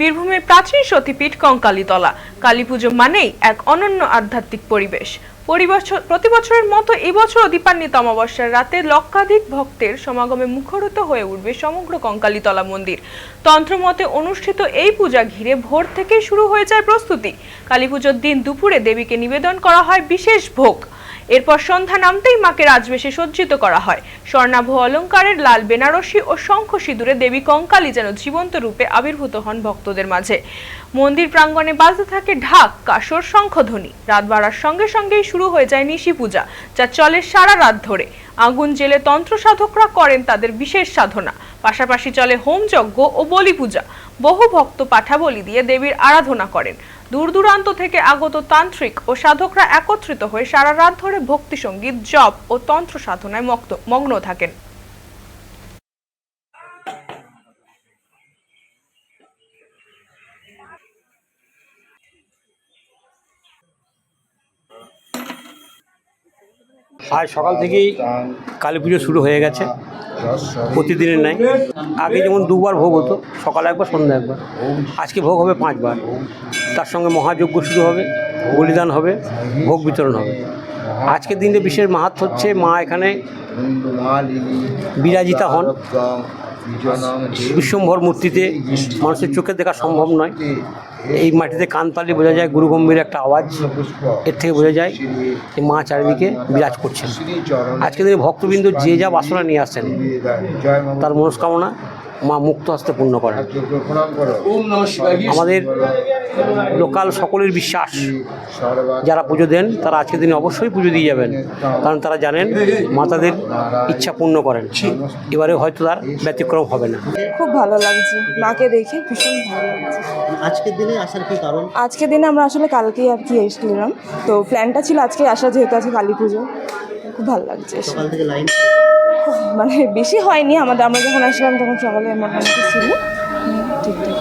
বীরভূমের প্রাচীন সতীপীঠ কঙ্কালীতলা। কালী পুজো মানেই এক অনন্য আধ্যাত্মিক পরিবেশ। প্রতি বছরের মতো এবছর দীপান্বিত অমাবস্যার রাতে লক্ষাধিক ভক্তের সমাগমে মুখরিত হয়ে উঠবে সমগ্র কঙ্কালীতলা মন্দির। তন্ত্রমতে অনুষ্ঠিত এই পূজা ঘিরে ভোর থেকে শুরু হয়ে যায় প্রস্তুতি। কালী দিন দুপুরে দেবীকে নিবেদন করা হয় বিশেষ ভোগ। এরপর সন্ধ্যা নামতেই মাকে রাজবেশে সজ্জিত করা হয়। স্বর্ণাভ অলঙ্কারের লাল বেনারসি ও শঙ্খ সিঁদুরে দেবী কঙ্কালী যেন জীবন্ত রূপে আবির্ভূত হন ভক্তদের মাঝে। মন্দির প্রাঙ্গণে বাজতে থাকে ঢাক কাসর শঙ্খধ্বনি। রাত বাড়ার সঙ্গে সঙ্গেই শুরু হয়ে যায় নিশি পূজা, যা চলে সারা রাত ধরে। আগুন জেলে তন্ত্র সাধকরা করেন তাদের বিশেষ সাধনা। পাশাপাশি চলে হোম যজ্ঞ ও বলি পূজা। বহু ভক্ত পাঠা বলি দিয়ে দেবীর আরাধনা করেন। দূর দূরান্ত থেকে আগত তান্ত্রিক ও সাধকরা একত্রিত হয়ে সারা রাত ধরে ভক্তি সংগীত জপ ও তন্ত্র সাধনায় মগ্ন থাকেন। আজ সকাল থেকেই কালী পুজো শুরু হয়ে গেছে। প্রতিদিনের নাই আগে যেমন দুবার ভোগ হতো, সকালে একবার, সন্ধ্যা একবার। আজকে ভোগ হবে পাঁচবার। তার সঙ্গে মহাযজ্ঞ শুরু হবে, বলিদান হবে, ভোগ বিতরণ হবে। আজকের দিনে বিশেষ মাহাত্ম হচ্ছে মা এখানে বিরাজিতা হন। বিশ্বম্ভর মূর্তিতে মানুষের চোখে দেখা সম্ভব নয়। এই মাটিতে কান তালি বোঝা যায়, গুরু গম্ভীর একটা আওয়াজ। এর থেকে বোঝা যায় যে মা চারিদিকে বিরাজ করছেন। আজকে তিনি ভক্তবৃন্দ যে যা বাসনা নিয়ে আসেন তার মনস্কামনা মা মুক্ত হস্তে পূর্ণ করেন। আমাদের লোকাল সকলের বিশ্বাস যারা পুজো দেন তারা আজকের দিনে অবশ্যই পুজো দিয়ে যাবেন। কারণ তারা জানেন মা তাদের ইচ্ছা পূর্ণ করেন। এবারে হয়তো তার ব্যতিক্রম হবে না। খুব ভালো লাগছে। মাকে দেখে ভীষণ ভালো লাগছে। আজকের দিনে আসার কি কারণ? আজকের দিনে আমরা আসলে কালকেই আর কি এসেছিলাম। তো প্ল্যানটা ছিল আজকে আসা যেহেতু আছে কালী পুজো। খুব ভালো লাগছে সকাল থেকে লাইন মানে বেশি হয়নি আমাদের আমরা যখন আসলাম তখন সকালে মোটামুটি ছিল। ঠিক ঠিকঠাক